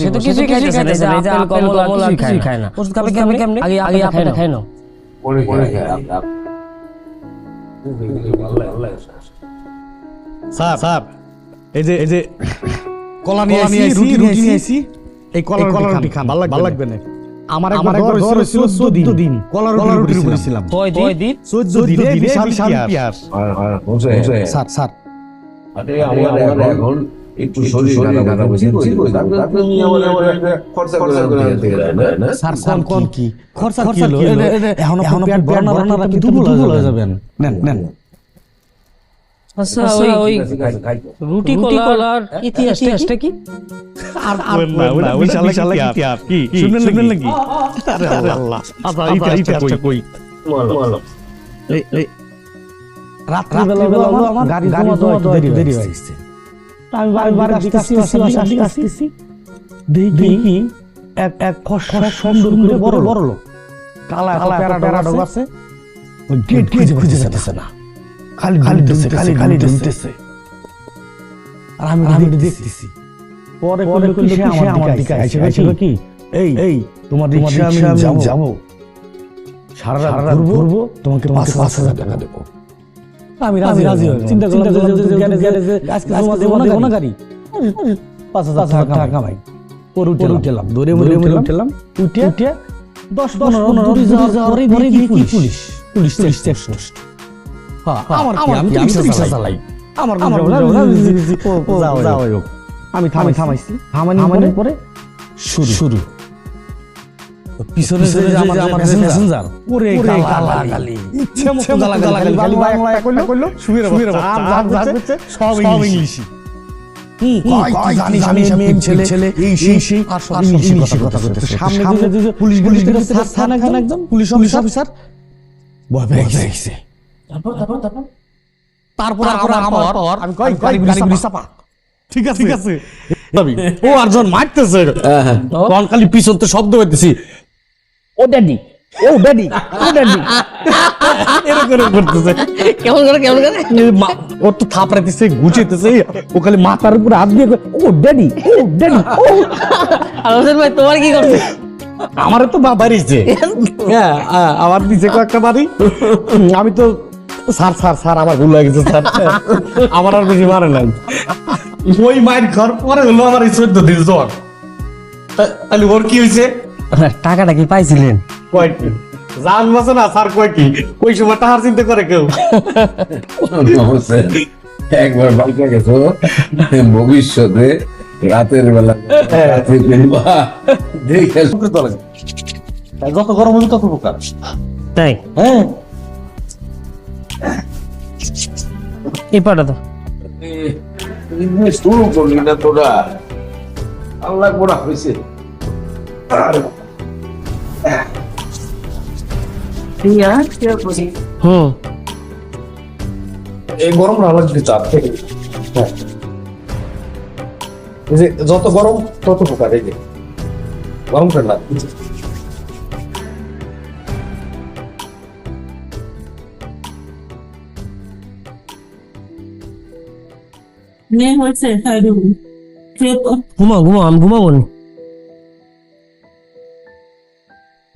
সে তো কিছুই খাইতেছে না এই যে আপেল কমলা কিছুই খায় না। ওষুধ খাবে কেমনে? আগে আগে আপেলটা খাই নাও। স্যার স্যার এই যে এই যে কলা নিয়ে আসি রুটি রুটি নিয়ে আসি এই কলা কলা রুটি খান। ভালো লাগবে না। আমার আমার একবার ছিল 14 দিন। কলা রুটির উপরে ছিলাম। দিন? দিন? 14 দিনে বিশাল বিশাল পিয়াস স্যার স্যার। এখন একটু শরীর খারাপ হয়েছে তারপরে নিয়ে আমার আমার একটা খরচা করে আনতে না? স্যার স্যার কোন কি? খরচা কি হলো? এখন এখন পেট ভরানা ভরানা কিন্তু দুর্বল হয়ে যাবেন নেন নেন। আচ্ছা ওই রুটি কলার ইতিহাসটা কি? আর আর বিশাল বিশাল পিয়াস কি শুনলেন শুনলেন নাকি আরে আল্লাহ আচ্ছা ইতিহাসটা কই এই এই রাত্রি বেলা বেলা আমার গাড়ি গাড়ি তো দেরি দেরি হয়ে আমি বাড়ি বাড়ি আসতেছি আসতেছি আসতেছি দেখি এক এক খসখস সুন্দর করে বড় বড় লোক কালা কালা প্যারাডো আছে ওই গেট খুঁজে খুঁজে যেতেছে না খালি খালি ঢুকতেছে খালি খালি ঢুকতেছে আর আমি আমি দেখতেছি পরে পরে করলে সে আমার দিকে আইছে কি? এই এই তোমার রিকশা আমি যাব। সারা রাত ঘুরবো তোমাকে পাঁচ পাঁচ হাজার টাকা দেবো। আমি রাজি রাজি। চিন্তা করলাম গ্যারেজ গ্যারেজে আজকে জমা দেবো না গাড়ি পাঁচ হাজার টাকা কামাই। পরে উঠে উঠলাম দৌড়ে মরে মরে উঠলাম উঠে উঠে দশ দশ পনেরো যাওয়ার পরে পরে কি police. Police? Police check post হ্যাঁ আমার কি? আমি রিক্সা চালাই। আমার যাও যাও। আমি থামাই থামাইছি। থামানোর পরে শুরু। শুরু। পিছনে যে আমার আমার মেসেঞ্জার ওরে ইচ্ছে মতো খালি কইলো কইলো আর যা হচ্ছে সব ইংলিশে তারপর তারপর আমার আমি কই গাড়ি গুলি চাপা? ঠিক আছে ঠিক আছে। ও আরজন মারতেছে। তখন খালি পিছন তো শব্দ হইতেছি। ও ড্যাডি ও ড্যাডি ও ড্যাডি। এরকম করতেছে। কেমন করে কেমন করে? ও তো থাপড়াইতেছে গুছিতেছে ও খালি মাথার উপরে হাত দিয়ে কয়, ও ড্যাডি ও ড্যাডি ও আর ভাই তোমার কি করছে? আমার তো বাড়িছে হ্যাঁ আমার দিছে কয়েকটা বাড়ি। আমি তো স্যার স্যার স্যার আমার ভুল হয়ে গেছে স্যার। আমার আর বেশি মারে নাই। ওই মায়ের ঘর পরে হলো আমার এই চোদ্দ দিন জ্বর। তা- তাহলে ওর কি হয়েছে টাকাটা কি পাইছিলেন? কয়টি জান বাসে না স্যার কয় কি? ওই সময় টাকার চিন্তা করে কেউ। একবার বাইকে গেছো ভবিষ্যতে রাতের বেলা রাতে কিংবা দেখে যত গরম হবে তত প্রকার তাই? হ্যাঁ। এই পাটা তো শুরু করলি না তোরা আল্লাহ গোড়া হয়েছে। হুম এই গরম না লাগবে চাপ থেকে হ্যাঁ। যে যত গরম তত প্রকার এই যে। গরম ঠান্ডা নে হয়েছে তো ঘুমাও ঘুমাও আমি ঘুমাবো নি।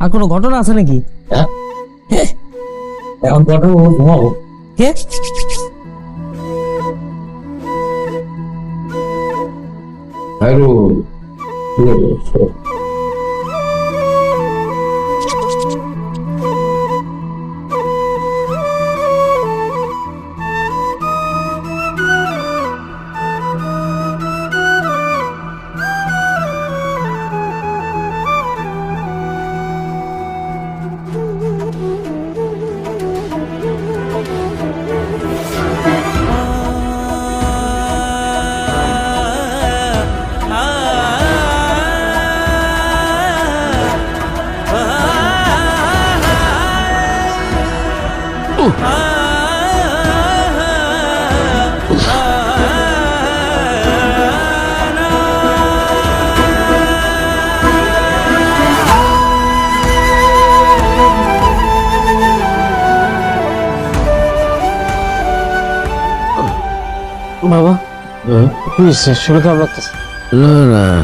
আর কোনো ঘটনা আছে নাকি? এখন ঘটনা ঘুমাবো কে? Hello Baba. Hı? İyisin şunu kapatız. Lara.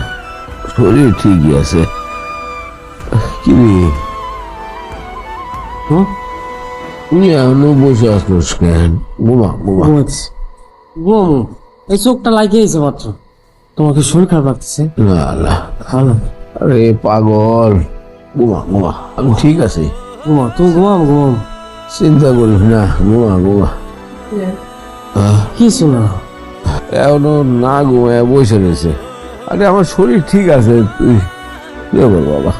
Soruyor Tigiyası. Gibi. Hı? হ্যাঁ? এখনও বসে আসলোস কেন ঘুমা ঘুমা ঘুমাচ্ছি ঘুম। এই চোখটা লাগিয়েছে মাত্র। তোমাকে শরীর খারাপ লাগতেছে? না না। ভালো। আরে পাগল। ঘুমা ঘুমা আমি ঠিক আছে। ঘুমা তুমি ঘুমাম ঘুমাম চিন্তা করিস না ঘুমা ঘুমা কি শোনা এখনও না ঘুমায় বসে রয়েছে। আরে আমার শরীর ঠিক আছে। তুই বাবা?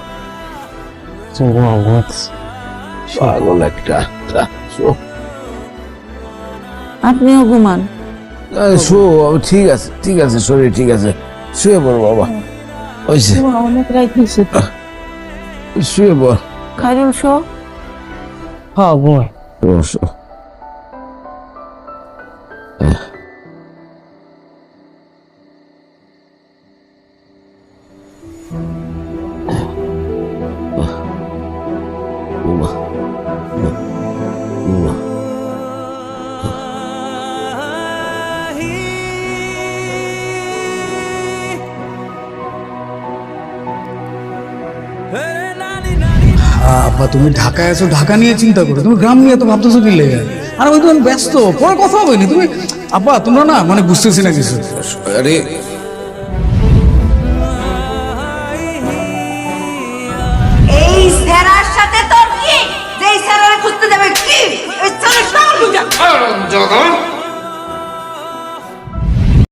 ঘুমাম ঘুমাচ্ছি পাগল একটা শো। আপনিও ঘুমান। শো ঠিক আছে ঠিক আছে শরীর ঠিক আছে। শুয়ে পড় বাবা। ওইসে অনেক রাত হয়েছে শুয়ে পড়। খাইরুল শো। হ্যাঁ ঘুমাই। বসো আব্বা, তুমি ঢাকায় আছো ঢাকা নিয়ে চিন্তা করো। তুমি গ্রাম নিয়ে তো ভাবতেছো কি লেগে? আর ওই তুমি ব্যস্ত, পরে কথা হবে তুমি আব্বা, তোমরা না মানে বুঝতেছি না কিছু। আরে